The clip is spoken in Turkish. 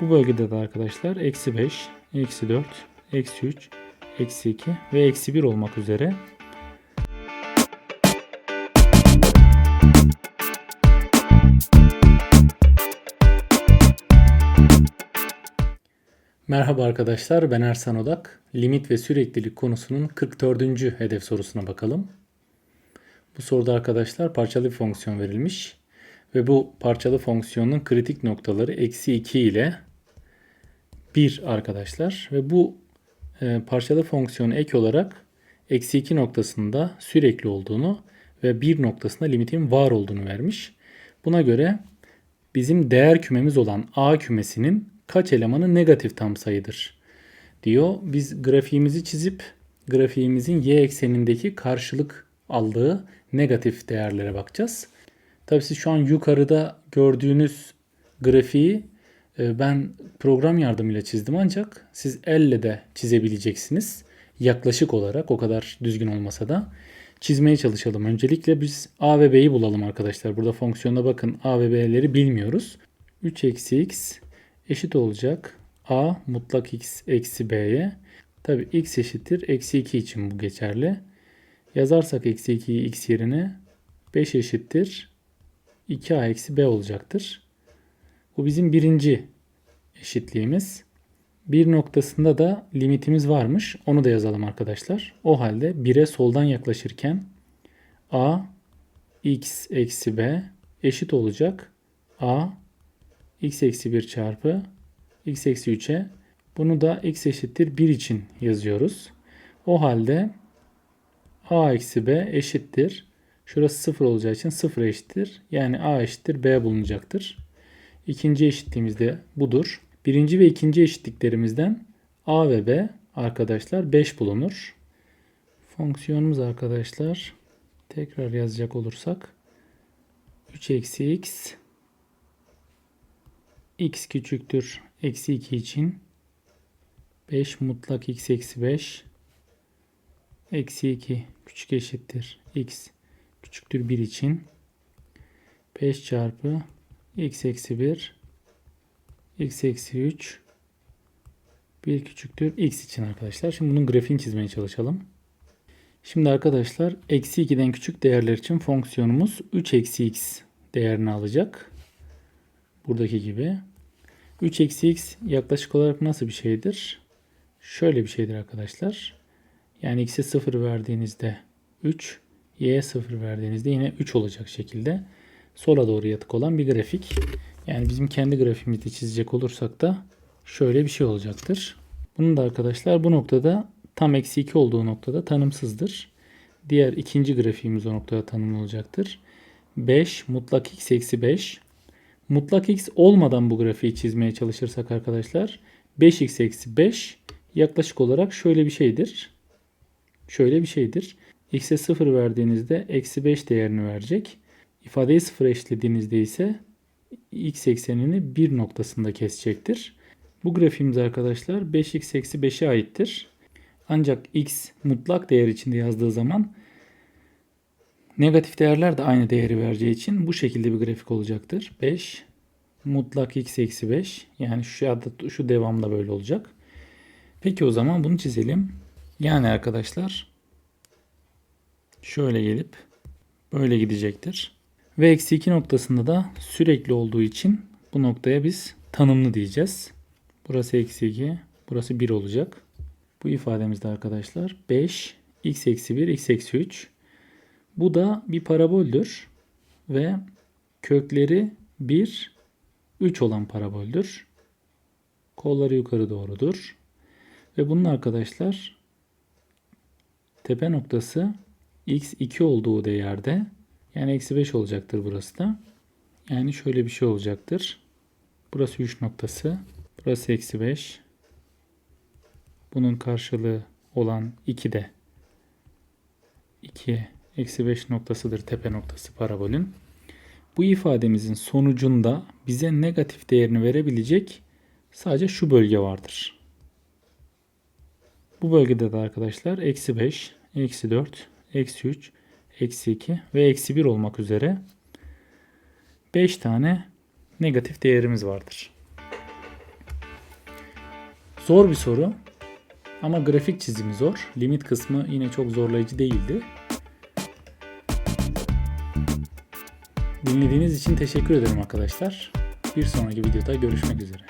Bu bölgede de arkadaşlar eksi 5, eksi 4, eksi 3, eksi 2 ve eksi 1 olmak üzere Merhaba arkadaşlar ben Ersan Odak. Limit ve süreklilik konusunun 44. hedef sorusuna bakalım. Bu soruda arkadaşlar parçalı bir fonksiyon verilmiş. Ve bu parçalı fonksiyonun kritik noktaları eksi 2 ile 1 arkadaşlar. Ve bu e, parçalı fonksiyonu ek olarak eksi 2 noktasında sürekli olduğunu ve 1 noktasında limitin var olduğunu vermiş. Buna göre bizim değer kümemiz olan A kümesinin kaç elemanı negatif tam sayıdır diyor. Biz grafiğimizi çizip grafiğimizin y eksenindeki karşılık aldığı negatif değerlere bakacağız. Tabii siz şu an yukarıda gördüğünüz grafiği ben program yardımıyla çizdim ancak siz elle de çizebileceksiniz. Yaklaşık olarak o kadar düzgün olmasa da çizmeye çalışalım. Öncelikle biz a ve b'yi bulalım arkadaşlar. Burada fonksiyona bakın a ve b'leri bilmiyoruz. 3 eksi x eşit olacak a mutlak x eksi b'ye. Tabi x eşittir eksi 2 için bu geçerli. Yazarsak eksi 2'yi x yerine 5 eşittir 2a eksi b olacaktır. Bu bizim birinci eşitliğimiz. Bir noktasında da limitimiz varmış. Onu da yazalım arkadaşlar. O halde 1'e soldan yaklaşırken a x eksi b eşit olacak. a x eksi 1 çarpı x eksi 3'e bunu da x eşittir 1 için yazıyoruz. O halde a eksi b eşittir. Şurası 0 olacağı için 0 eşittir. Yani a eşittir b bulunacaktır. İkinci eşitliğimiz de budur. Birinci ve ikinci eşitliklerimizden a ve b arkadaşlar 5 bulunur. Fonksiyonumuz arkadaşlar tekrar yazacak olursak 3 eksi x x küçüktür eksi 2 için 5 mutlak x eksi 5 eksi 2 küçük eşittir x küçüktür 1 için 5 çarpı x eksi 1 x eksi 3 1 küçüktür x için arkadaşlar. Şimdi bunun grafiğini çizmeye çalışalım. Şimdi arkadaşlar eksi 2'den küçük değerler için fonksiyonumuz 3 eksi x değerini alacak. Buradaki gibi. 3 eksi x yaklaşık olarak nasıl bir şeydir? Şöyle bir şeydir arkadaşlar. Yani x'e 0 verdiğinizde 3, y'ye 0 verdiğinizde yine 3 olacak şekilde sola doğru yatık olan bir grafik. Yani bizim kendi grafiğimizi çizecek olursak da şöyle bir şey olacaktır. Bunun da arkadaşlar bu noktada tam eksi 2 olduğu noktada tanımsızdır. Diğer ikinci grafiğimiz o noktada tanımlı olacaktır. 5 mutlak x eksi 5 Mutlak x olmadan bu grafiği çizmeye çalışırsak arkadaşlar 5x eksi 5 yaklaşık olarak şöyle bir şeydir. Şöyle bir şeydir. x'e 0 verdiğinizde eksi 5 değerini verecek. İfadeyi 0 eşitlediğinizde ise x eksenini 1 noktasında kesecektir. Bu grafiğimiz arkadaşlar 5x eksi 5'e aittir. Ancak x mutlak değer içinde yazdığı zaman Negatif değerler de aynı değeri vereceği için bu şekilde bir grafik olacaktır. 5 mutlak x eksi 5 yani şu, adı, şu devamda böyle olacak. Peki o zaman bunu çizelim. Yani arkadaşlar şöyle gelip böyle gidecektir. Ve eksi 2 noktasında da sürekli olduğu için bu noktaya biz tanımlı diyeceğiz. Burası eksi 2, burası 1 olacak. Bu ifademizde arkadaşlar 5, x eksi 1, x eksi 3 bu da bir paraboldür ve kökleri 1, 3 olan paraboldür. Kolları yukarı doğrudur. Ve bunun arkadaşlar tepe noktası x2 olduğu değerde yani eksi 5 olacaktır burası da. Yani şöyle bir şey olacaktır. Burası 3 noktası. Burası eksi 5. Bunun karşılığı olan 2 de 2 eksi 5 noktasıdır tepe noktası parabolün. Bu ifademizin sonucunda bize negatif değerini verebilecek sadece şu bölge vardır. Bu bölgede de arkadaşlar eksi 5, eksi 4, eksi 3, eksi 2 ve eksi 1 olmak üzere 5 tane negatif değerimiz vardır. Zor bir soru. Ama grafik çizimi zor. Limit kısmı yine çok zorlayıcı değildi. Dinlediğiniz için teşekkür ederim arkadaşlar. Bir sonraki videoda görüşmek üzere.